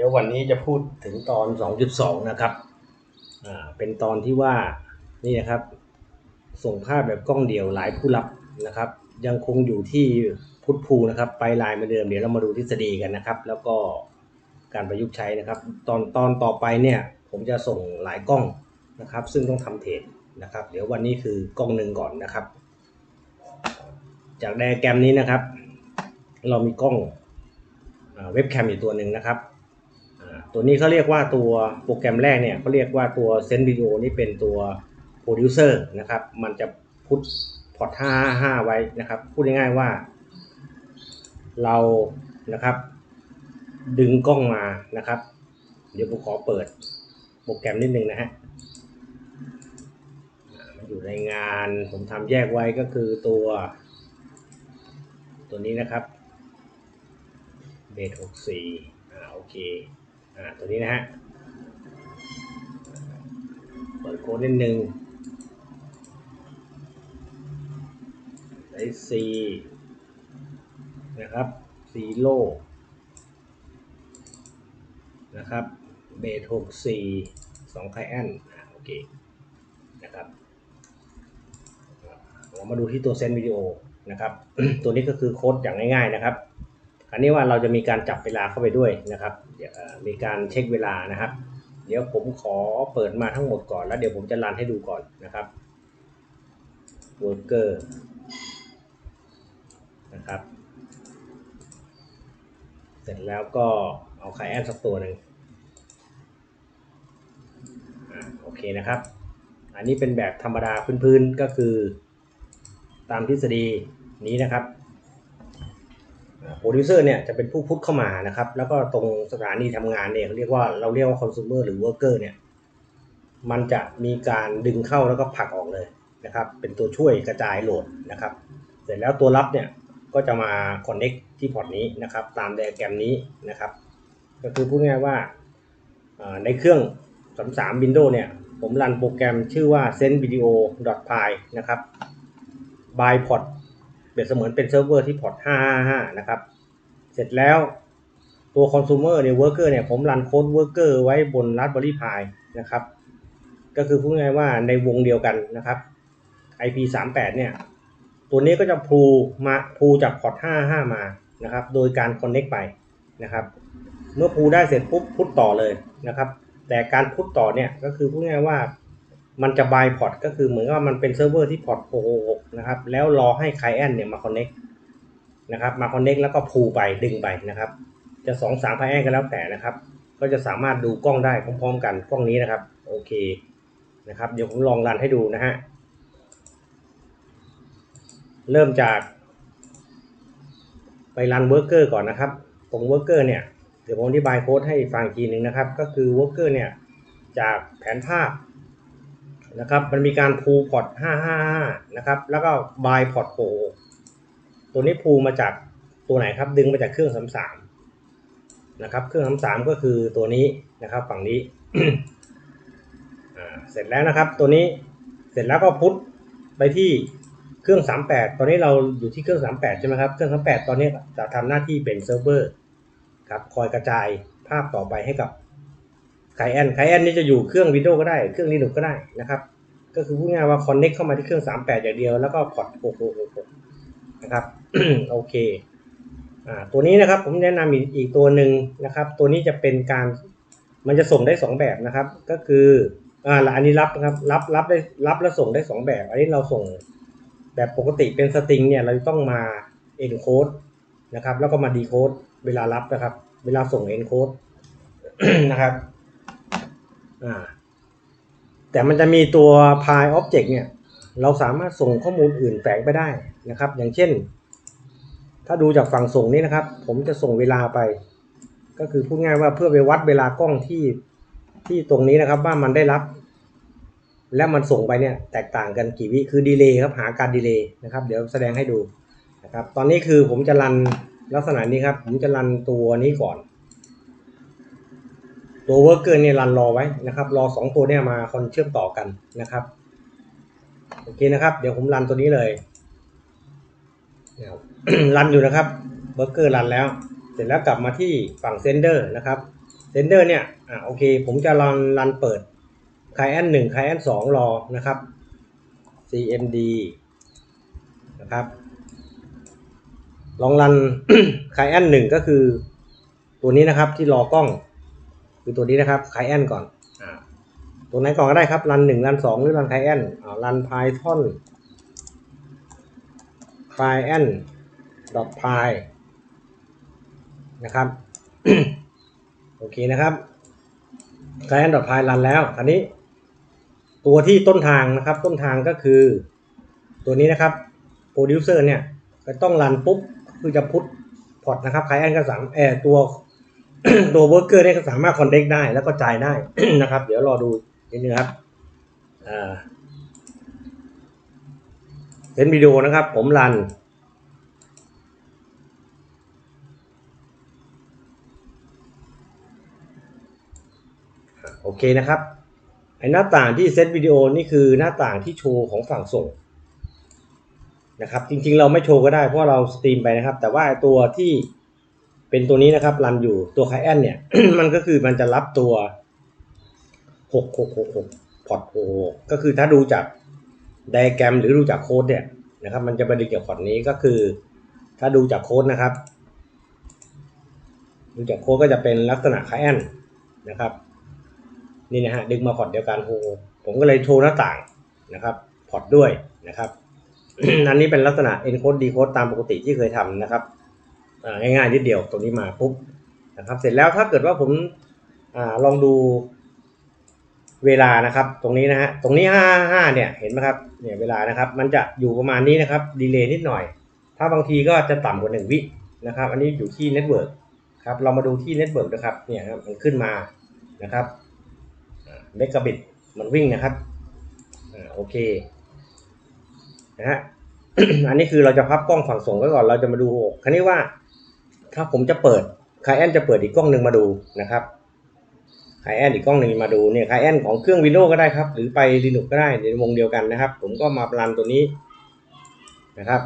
ดี๋ยววันนี้จะพูดถึงตอน 2.2 นะครับ อ่า เป็นตอนที่ว่า นี่นะครับ ส่งภาพแบบกล้องเดี่ยวหลายผู้รับนะครับ ยังคงอยู่ที่พุทธภูนะครับ ไปลายมือนเดิม เดี๋ยวเรามาดูทฤษฎีกันนะครับ แล้วก็การประยุกต์ใช้นะครับ ตอนตอนต่อไปเนี่ย ผมจะส่งหลายกล้องนะครับ ซึ่งต้องทำเทรดนะครับ เดี๋ยววันนี้คือกล้องหนึ่งก่อนนะครับ จากไดแกรมนี้นะครับ เรามีกล้องเว็บแคมอยู่ตัวหนึ่งนะครับ ตัวนี้เขาเรียกว่าตัวโปรแกรมแรกเนี่ยเขาเรียกว่าตัวเซน t ์วิดีโอนี่เป็นตัวโปรดิวเซอร์นะครับ มันจะพุทพอร์ต555ไว้นะครับ พูดง่ายๆว่า เรานะครับ ดึงกล้องมานะครับ เดี๋ยวผมขอเปิดโปรแกรมนิดนึงนะฮะอ่ามันอยู่ในงานผมทำแยกไว้ก็คือตัว ตัวนี้นะครับเบสหกสี่อ่าโอเค อ่าตัวนี้นะฮะเปิดโค้ดนิดนึงไอซีนะครับซีโร่นะครับเบสหกสี่สองไคแอนโอเคนะครับเรามาดูที่ตัวเซนวิดีโอนะครับ ตัวนี้ก็คือโค้ดอย่างง่ายๆนะครับ อันนี้ว่าเราจะมีการจับเวลาเข้าไปด้วยนะครับมีการเช็คเวลานะครับ เดี๋ยวผมขอเปิดมาทั้งหมดก่อน แล้วเดี๋ยวผมจะรันให้ดูก่อนนะครับ worker นะครับ เสร็จแล้วก็เอาไคแอนสักตัวหนึ่งอ่าโอเคนะครับ อันนี้เป็นแบบธรรมดาพื้นๆก็คือตามทฤษฎีนี้นะครับ โปรดิวเซอร์เนี่ยจะเป็นผู้พุทเข้ามานะครับ แล้วก็ตรงสถานีทำงานเนี่ยเรียกว่าเราเรียกว่าคอน sumer หรือ worker เนี่ยมันจะมีการดึงเข้าแล้วก็ผลักออกเลยนะครับ เป็นตัวช่วยกระจายโหลดนะครับ เสร็จแล้วตัวรับเนี่ยก็จะมา connect ที่พอร์ตนี้นะครับ ตามไดอะแกรมนี้นะครับ ก็คือพูดง่ายว่าอ่าในเครื่อง33 Windows เนี่ยผมรันโปรแกรมชื่อว่า sendvideo.py นะครับ by port เปรียบเสมือนเป็นเซิร์ฟเวอร์ที่พอร์ต555 นะครับ เสร็จแล้วตัวคอน sumer เนี่ย worker เนี่ย ผมรันโค้ด worker ไว้บน Raspberry Pi นะครับ ก็คือพูดง่ายว่าในวงเดียวกันนะครับ IP 38 เนี่ย ตัวนี้ก็จะพูมาพูจากพอร์ต55 มานะครับ โดยการ connect ไปนะครับ เมื่อพูได้เสร็จปุ๊บพุทต่อเลยนะครับ แต่การพุทต่อเนี่ยก็คือพูดง่ายว่ามันจะบายพอร์ตก็คือเหมือนกับมันเป็นเซิร์ฟเวอร์ที่พอร์ต66นะครับ แล้วรอให้ไคลเอนเนี่ยมาคอ นะครับมาคอนเน็กแล้วก็พูไปดึงไปนะครับ จะ2 3ไคลเอนก็แล้วแต่นะครับ ก็จะสามารถดูกล้องได้พร้อมๆกันกล้องนี้นะครับ โอเคนะครับเดี๋ยวผมลองรันให้ดูนะฮะเริ่มจากไปรันเวิร์กเกอร์ก่อนนะครับตรงเวิร์กเกอร์เนี่ยเดี๋ยวผมอธิบายโค้ดให้ฟังอีกทีหนึ่งนะครับ ก็คือเวิร์กเกอร์เนี่ยจากแผนภาพนะครับ มันมีการพูพอร์ต555 นะครับ แล้วก็บายพอร์ต6 ตัวนี้พูมาจากตัวไหนครับดึงมาจากเครื่อง33นะครับ เครื่อง33ก็คือตัวนี้นะครับ ฝั่งนี้เสร็จแล้วนะครับ ตัวนี้เสร็จแล้วก็พุทไปที่เครื่อง 38 ตอนนี้เราอยู่ที่เครื่อง 38 ใช่ไหมครับ เครื่อง 38 ตอนนี้จะทำหน้าที่เป็นเซิร์ฟเวอร์ครับ คอยกระจายภาพต่อไปให้กับไคแอนไคแอนนี่จะอยู่เครื่อง Windows ก็ได้ เครื่อง Linux ก็ได้นะครับ ก็คือพูดง่ายว่า Connect เข้ามาที่เครื่อง 38 อย่างเดียว แล้วก็พอร์ต 6666 นะครับ โอเคอ่าตัวนี้นะครับผมแนะนำอีกอีกตัวหนึ่งนะครับ ตัวนี้จะเป็นการมันจะส่งได้ 2 แบบนะครับ ก็คืออ่าอันนี้รับนะครับรับรับได้รับแล้วส่งได้ 2 แบบ อันนี้เราส่งแบบปกติเป็นสตริงเนี่ยเราต้องมา encode นะครับ แล้วก็มา decode เวลารับนะครับ เวลาส่ง encode นะครับอ่าแต่มันจะมีตัว pi object เนี่ย เราสามารถส่งข้อมูลอื่นแฝงไปได้นะครับ อย่างเช่น ถ้าดูจากฝั่งส่งนี้นะครับ ผมจะส่งเวลาไป ก็คือพูดง่ายว่าเพื่อไปวัดเวลากล้องที่ที่ตรงนี้นะครับว่ามันได้รับ และมันส่งไปเนี่ยแตกต่างกันกี่วิคือดีเลย์ครับหาการดีเลย์นะครับ เดี๋ยวแสดงให้ดูนะครับ ตอนนี้คือผมจะรันลักษณะนี้ครับ ผมจะรันตัวนี้ก่อน ตัวเวิร์กเกอร์เนี่ยรันรอไว้นะครับ รอสองตัวเนี่ยมาคอนเชื่อมต่อกันนะครับโอเคนะครับ เดี๋ยวผมรันตัวนี้เลย รันอยู่นะครับเวิร์เกอร์รันแล้ว เสร็จแล้วกลับมาที่ฝั่งเซนเดอร์นะครับเซนเดอร์เนี่ยอ่าโอเค ผมจะรันรันเปิด client 1 client 2รอนะครับ cmd นะครับ ลองรัน client 1ก็คือตัวนี้นะครับที่รอกล้อง คือตัวนี้นะครับ client ก่อนอ่าตัวไหนก่อนก็ได้ครับรัน1รัน2หรือรัน client อ่ารัน python client dot py นะครับ โอเคนะครับ client dot py รันแล้วคราวนี้ ตัวที่ต้นทางนะครับ ต้นทางก็คือ ตัวนี้นะครับ producer เนี่ยก็ต้องรันปุ๊บ คือจะพุทพอร์ตนะครับ client ก็สามแอร์ตัวตัว worker เนี่ยก็สามารถ connect ได้แล้วก็จ่ายได้นะครับ เดี๋ยวรอดูนิดนึงครับ อ่า เป็นวิดีโอนะครับ ผมรัน โอเคนะครับไอหน้าต่างที่เซตวิดีโอนี่คือหน้าต่างที่โชว์ของฝั่งส่งนะครับ จริงๆ เราไม่โชว์ก็ได้เพราะเราสตรีมไปนะครับ แต่ว่าตัวที่เป็นตัวนี้นะครับรันอยู่ตัวไคแอนเนี่ย มันก็คือมันจะรับตัว 6666พอร์ต66ก็คือถ้าดูจาก ไดแกรมหรือดูจากโค้ดเนี่ยนะครับ มันจะไปดึงจากพอร์ตนี้ก็คือ ถ้าดูจากโค้ดนะครับ ดูจากโค้ดก็จะเป็นลักษณะไคแอนนะครับ นี่นะฮะดึงมาพอร์ตเดียวกันโฮผมก็เลยโชว์หน้าต่างนะครับพอร์ตด้วยนะครับอันนี้เป็นลักษณะ encode decode ตามปกติที่เคยทำนะครับง่ายๆนิดเดียวตรงนี้มาปุ๊บนะครับ เสร็จแล้วถ้าเกิดว่าผมอ่าลองดู เวลานะครับ ตรงนี้นะฮะตรงนี้ห้าห้าเนี่ยเห็นไหมครับเนี่ยเวลานะครับ มันจะอยู่ประมาณนี้นะครับดีเลย์นิดหน่อย ถ้าบางทีก็จะต่ำกว่าหนึ่งวินะครับ อันนี้อยู่ที่เน็ตเวิร์กครับเรามาดูที่เน็ตเวิร์กนะครับเนี่ยครับมันขึ้นมานะครับเมกะบิตมันวิ่งนะครับอ่าโอเคนะฮะอันนี้คือเราจะพับกล้องฝั่งส่งไว้ก่อนเราจะมาดูคราวนี้ว่า ถ้าผมจะเปิดไคแอนจะเปิดอีกกล้องหนึ่งมาดูนะครับ ไคแอนอีกกล้องหนึ่งมาดูเนี่ยไคแอนของเครื่อง Windows ก็ได้ครับ หรือไป Linux ก็ได้ในวงเดียวกันนะครับ ผมก็มารันตัวนี้นะครับ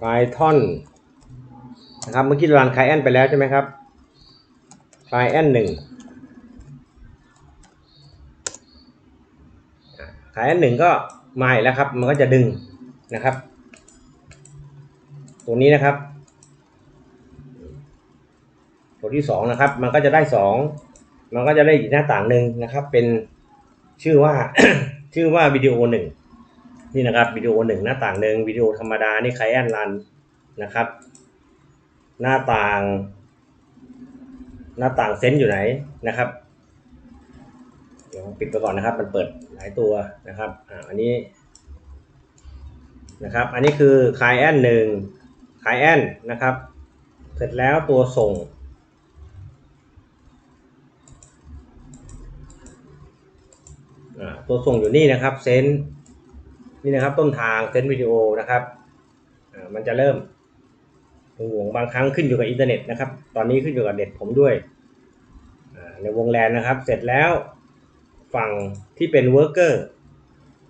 Python นะครับเมื่อกี้เรารันไคแอนไปแล้วใช่ไหมครับ client หนึ่งขายอันหนึ่งก็มาแล้วครับ มันก็จะดึงนะครับ ตัวนี้นะครับ ตัวที่สองนะครับ มันก็จะได้สองมันก็จะได้อีกหน้าต่างหนึ่งนะครับ เป็นชื่อว่าชื่อว่าวิดีโอหนึ่งนี่นะครับวิดีโอหนึ่งหน้าต่างหนึ่งวิดีโอธรรมดานี่ใครแอนรันนะครับ หน้าต่าง หน้าต่างเซนต์อยู่ไหนนะครับเดี๋ยวปิดไปก่อนนะครับ มันเปิดหลายตัวนะครับอ่าอันนี้นะครับ อันนี้คือคายแอนหนึ่งคายแอนนะครับ เสร็จแล้วตัวส่ง อ่า ตัวส่งอยู่นี่นะครับเซนนี่นะครับต้นทางเซนวิดีโอนะครับมันจะเริ่มวงบางครั้งขึ้นอยู่กับอินเทอร์เน็ตนะครับ ตอนนี้ขึ้นอยู่กับเน็ตผมด้วยในวงแลนนะครับ เสร็จแล้วฝั่งที่เป็นเวิร์กเกอร์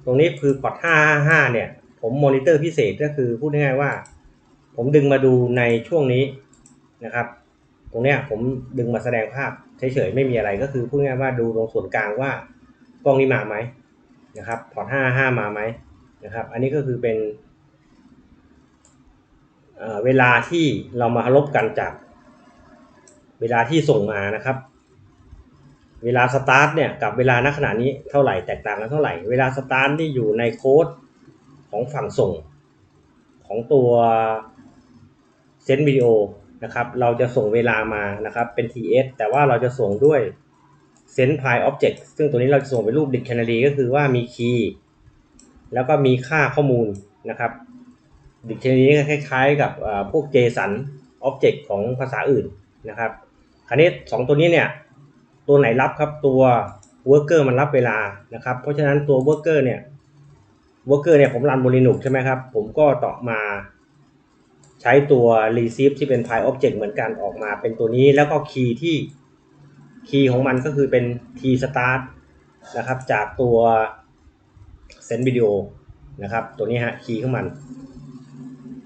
ตรงนี้คือพอร์ต555 เนี่ย ผมมอนิเตอร์พิเศษก็คือพูดง่ายๆว่า ผมดึงมาดูในช่วงนี้นะครับ ตรงเนี้ยผมดึงมาแสดงภาพเฉยๆไม่มีอะไรก็คือพูดง่ายๆว่าดูตรงส่วนกลางว่า กล้องนี้มาไหมนะครับพอร์ต55มาไหมนะครับ อันนี้ก็คือเป็นเเวลาที่เรามาลบกันจาก เวลาที่ส่งมานะครับ เวลาสตาร์ทเนี่ยกับเวลาณขณะนี้เท่าไหร่แตกต่างกันเท่าไหร่ เวลาสตาร์ทที่อยู่ในโค้ดของฝั่งส่ง ของตัวเซนวิดีโอนะครับ เราจะส่งเวลามานะครับเป็น TS แต่ว่าเราจะส่งด้วย Send p y Object ซึ่งตัวนี้เราจะส่งเป็นรูป Dictionary ก็คือว่ามีคีย์แล้วก็มีค่าข้อมูลนะครับดิกชันนารีคล้าย ๆ กับพวก JSON Object ของภาษาอื่นนะครับคราวนี้สองตัวนี้เนี่ยตัวไหนรับครับตัว Worker มันรับเวลานะครับ เพราะฉะนั้นตัว Worker เนี่ย Worker เนี่ยผมรันบน Linux ใช่ไหมครับ ผมก็ต่อมาใช้ตัว receive ที่เป็น Py Object เหมือนกันออกมาเป็นตัวนี้แล้วก็คีย์ที่ คีย์ของมันก็คือเป็น t start นะครับจากตัว send video นะครับตัวนี้ฮะคีย์ของมัน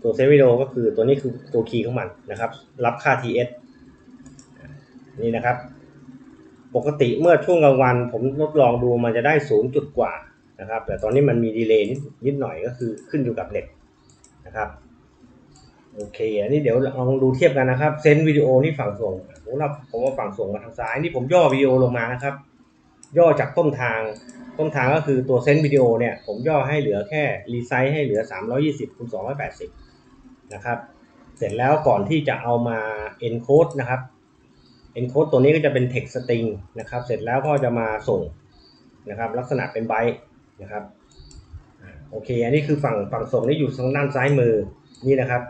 ตัวเซฟวิดีโอก็คือตัวนี้คือตัวคีย์ของมันนะครับ รับค่า TS นี่นะครับ ปกติเมื่อช่วงกลางวัน ผมทดลองดูมันจะได้ศูนย์จุดกว่านะครับ แต่ตอนนี้มันมีดีเลย์นิดนิดหน่อยก็คือขึ้นอยู่กับเน็ตนะครับ โอเค อันนี้เดี๋ยวลองดูเทียบกันนะครับเซนวิดีโอนี่ฝั่งส่งผมว่าผมว่าฝั่งส่งมาทางซ้ายนี่ผมย่อวิดีโอลงมานะครับ ย่อจากต้นทาง ต้นทางก็คือตัวเซนวิดีโอเนี่ยผมย่อให้เหลือแค่รีไซส์ให้เหลือ 320คูณ280 นะครับ เสร็จแล้วก่อนที่จะเอามา encode นะครับ encode ตัวนี้ก็จะเป็น text string นะครับ เสร็จแล้วก็จะมาส่งนะครับ ลักษณะเป็นไบต์นะครับโอเค อันนี้คือฝั่งฝั่งส่งนี่อยู่ทางด้านซ้ายมือนี่นะครับ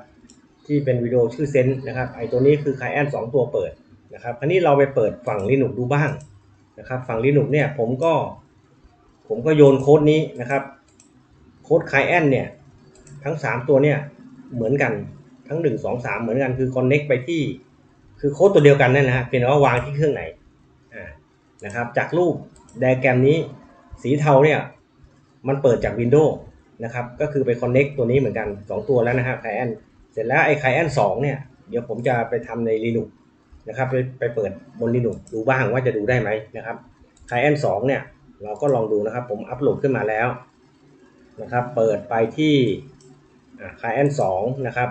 ที่เป็นวิดีโอชื่อเซนนะครับไอตัวนี้คือค i แอนสองตัวเปิดนะครับคราวนี้เราไปเปิดฝั่ง Linux ดูบ้างนะครับฝั่ง Linux เนี่ยผมก็ ผมก็โยนโค้ดนี้นะครับโค้ด c l i e n t เนี่ยทั้ง 3 ตัวเนี่ยเหมือนกันทั้ง 1 2 3 เหมือนกันคือ connect ไปที่คือโค้ดตัวเดียวกันนั่นนะฮะเพียงแต่ว่าวางที่เครื่องไหนนะครับจากรูปไดอะแกรมนี้สีเทาเนี่ยมันเปิดจาก Windows นะครับก็คือไป connect ตัวนี้เหมือนกัน 2 ตัวแล้วนะฮะ c l i e n t เสร็จแล้วไอ้ c l i e n t 2เนี่ย เดี๋ยวผมจะไปทำใน Linux นะครับไปไปเปิดบน Linux ดูบ้างว่าจะดูได้ไหมนะครับ c l i e n t 2เนี่ย เราก็ลองดูนะครับ ผมอัปโหลดขึ้นมาแล้วนะครับ เปิดไปที่คลแอนสองนะครับ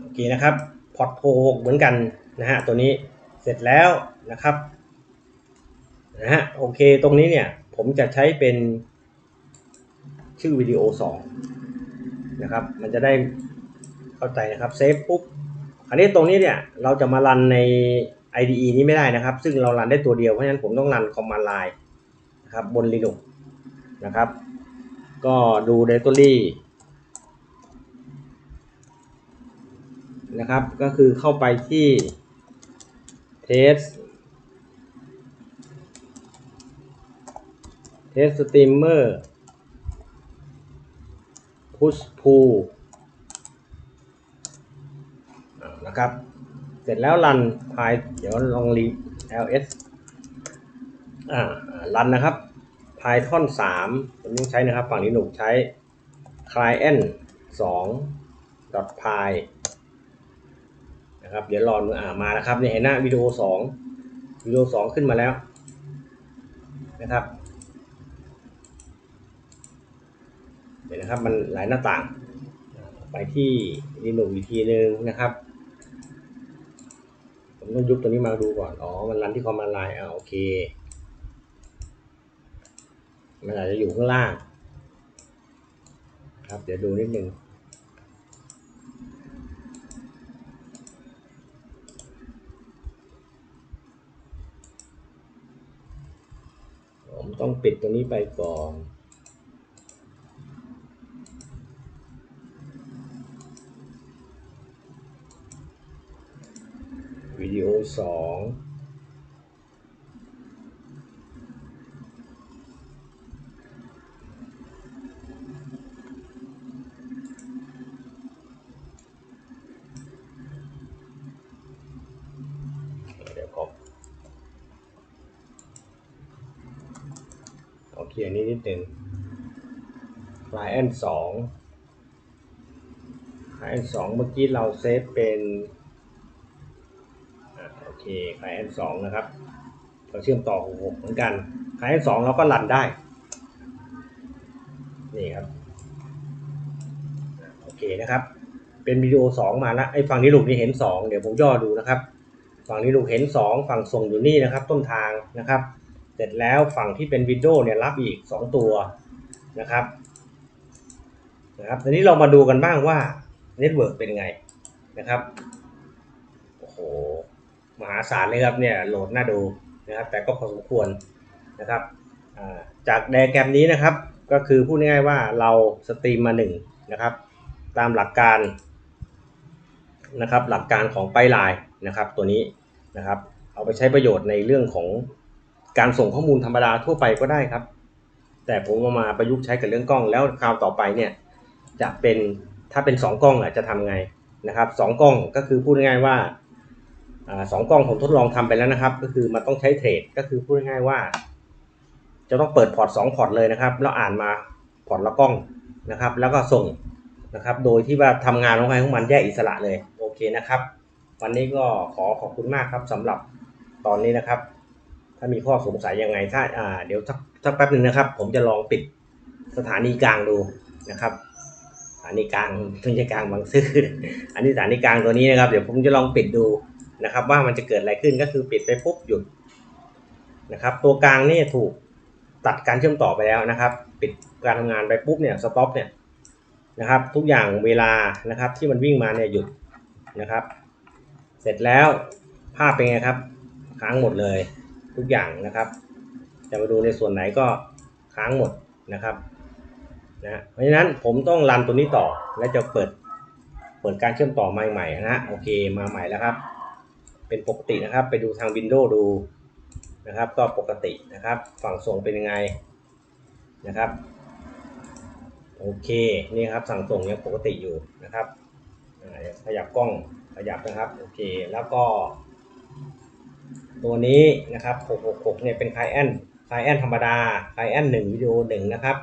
โอเคนะครับพอร์ตโพเหมือนกันนะฮะตัวนี้เสร็จแล้วนะครับนะฮะโอเคตรงนี้เนี่ยผมจะใช้เป็น ชื่อวิดีโอ2นะครับ มันจะได้เข้าใจนะครับเซฟปุ๊บอันนี้ตรงนี้เนี่ยเราจะมารันใน IDE นี้ไม่ได้นะครับ ซึ่งเรารันได้ตัวเดียว เพราะฉะนั้นผมต้องรัน command line นะครับบน Linux นะครับ ก็ดู directory นะครับ ก็คือเข้าไปที่ test test streamer push pull นะครับ เสร็จแล้วรันพายเดี๋ยวลองรี ls อ่ารันนะครับ python 3ผมต้องใช้นะครับ ฝั่งนี้หนูใช้ client 2 py นะครับ เดี๋ยวรออ่ามาแล้วครับเนี่ยเห็นหน้าวิดีโอ 2 วิดีโอ 2 ขึ้นมาแล้วนะครับ เดี๋ยวนะครับมันหลายหน้าต่าง ไปที่ Linux อีกทีนึงนะครับ ผมต้องยุบตัวนี้มาดูก่อน อ๋อ มันรันที่คอมมานด์ไลน์อ่าโอเค มันอาจจะอยู่ข้างล่าง ครับ เดี๋ยวดูนิดนึงผมต้องปิดตัวนี้ไปก่อน วิดีโอสองเดี๋ยวผมโอเคอันนี้นิดหนึ่ง client สอง client สองเมื่อกี้เราเซฟเป็น อ่ายแอนสองนะครับเราเชื่อมต่อหกเหมือนกันคลายแอนสองเราก็รันได้ นี่ครับ โอเคนะครับ เป็นวิดีโอสองมาแล้วไอ้ฝั่งนี้ลูกนี่เห็นสองเดี๋ยวผมย่อดูนะครับ ฝั่งนี้ลูกเห็นสองฝั่งส่งอยู่นี่นะครับ ต้นทางนะครับ เสร็จแล้วฝั่งที่เป็นวิดีโอเนี่ยรับอีกสองตัวนะครับนะครับทีนี้เรามาดูกันบ้างว่าเน็ตเวิร์กเป็นไงนะครับ โอ้โห มหาศาลเลยครับเนี่ยโหลดน่าดูนะครับแต่ก็พอสมควรนะครับจากไดแกรมนี้นะครับก็คือพูดง่ายๆว่าเราสตรีมมาหนึ่งนะครับตามหลักการนะครับหลักการของไปไลน์นะครับตัวนี้นะครับเอาไปใช้ประโยชน์ในเรื่องของการส่งข้อมูลธรรมดาทั่วไปก็ได้ครับ แต่ผมเอามาประยุกต์ใช้กับเรื่องกล้องแล้วคราวต่อไปเนี่ยจะเป็นถ้าเป็นสองกล้องอะจะทำไงนะครับสองกล้องก็คือพูดง่ายๆว่า สองกล้องผมทดลองทำไปแล้วนะครับ ก็คือมันต้องใช้เทรดก็คือพูดง่ายๆว่า จะต้องเปิดพอร์ตสองพอร์ตเลยนะครับ แล้วอ่านมาพอร์ตละกล้องนะครับ แล้วก็ส่งนะครับ โดยที่ว่าทำงานของใครของมันแยกอิสระเลยโอเคนะครับ วันนี้ก็ขอขอบคุณมากครับสำหรับตอนนี้นะครับ ถ้ามีข้อสงสัยยังไงถ้าอ่าเดี๋ยวสักสักแป๊บหนึ่งนะครับ ผมจะลองปิดสถานีกลางดูนะครับสถานีกลางไม่ใช่กลางบางซื่ออันนี้สถานีกลางตัวนี้นะครับ เดี๋ยวผมจะลองปิดดู นะครับว่ามันจะเกิดอะไรขึ้นก็คือปิดไปปุ๊บหยุดนะครับ ตัวกลางนี่ถูกตัดการเชื่อมต่อไปแล้วนะครับ ปิดการทำงานไปปุ๊บเนี่ยสต็อปเนี่ยนะครับ ทุกอย่างเวลานะครับที่มันวิ่งมาเนี่ยหยุดนะครับ เสร็จแล้วภาพเป็นไงครับ ค้างหมดเลยทุกอย่างนะครับ จะมาดูในส่วนไหนก็ค้างหมดนะครับนะเพราะฉะนั้นผมต้องรันตัวนี้ต่อและจะเปิดเปิดการเชื่อมต่อมาใหม่นะฮะโอเคมาใหม่แล้วครับ เป็นปกตินะครับ ไปดูทาง Windows ดูนะครับ ก็ปกตินะครับ ฝั่งส่งเป็นยังไงนะครับ โอเคนี่ครับสั่งส่งยังปกติอยู่นะครับขยับกล้องขยับนะครับโอเคแล้วก็ ตัวนี้นะครับ 666 เนี่ยเป็นคลายแอนคลายแอนธรรมดาคลายแอน1วิดีโอ1นะครับ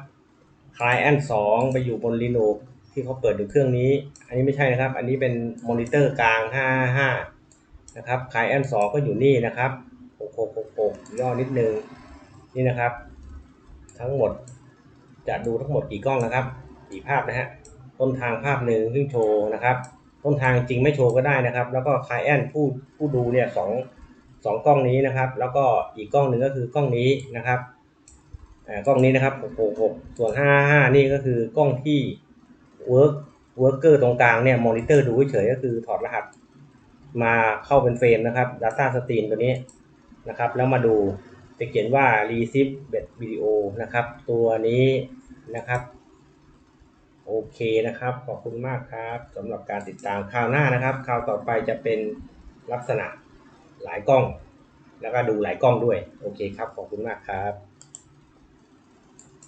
คลายแอน2ไปอยู่บน Linux ที่เขาเปิดอยู่เครื่องนี้ อันนี้ไม่ใช่นะครับ อันนี้เป็นมอนิเตอร์กลาง 555 นะครับคลายแอน2ก็อยู่นี่นะครับ6666ย่อนิดนึงนี่นะครับ ทั้งหมดจะดูทั้งหมดกี่กล้องนะครับกี่ภาพนะฮะต้นทางภาพหนึ่งซึ่งโชว์นะครับต้นทางจริงไม่โชว์ก็ได้นะครับ แล้วก็คลายแอนผู้ผู้ดูเนี่ยสองสองกล้องนี้นะครับ แล้วก็อีกกล้องหนึ่งก็คือกล้องนี้นะครับอ่ากล้องนี้นะครับ666ส่วน555นี่ก็คือกล้องที่ work worker ตรงกลางเนี่ยมอนิเตอร์ดูเฉยก็คือถอดรหัส มาเข้าเป็นเฟรมนะครับ Data Stream ตัวนี้นะครับ แล้วมาดูจะเขียนว่า receive bed video นะครับ ตัวนี้นะครับ โอเคนะครับ ขอบคุณมากครับสำหรับการติดตามคราวหน้านะครับคราวต่อไปจะเป็นลักษณะหลายกล้อง แล้วก็ดูหลายกล้องด้วย โอเคครับ ขอบคุณมากครับ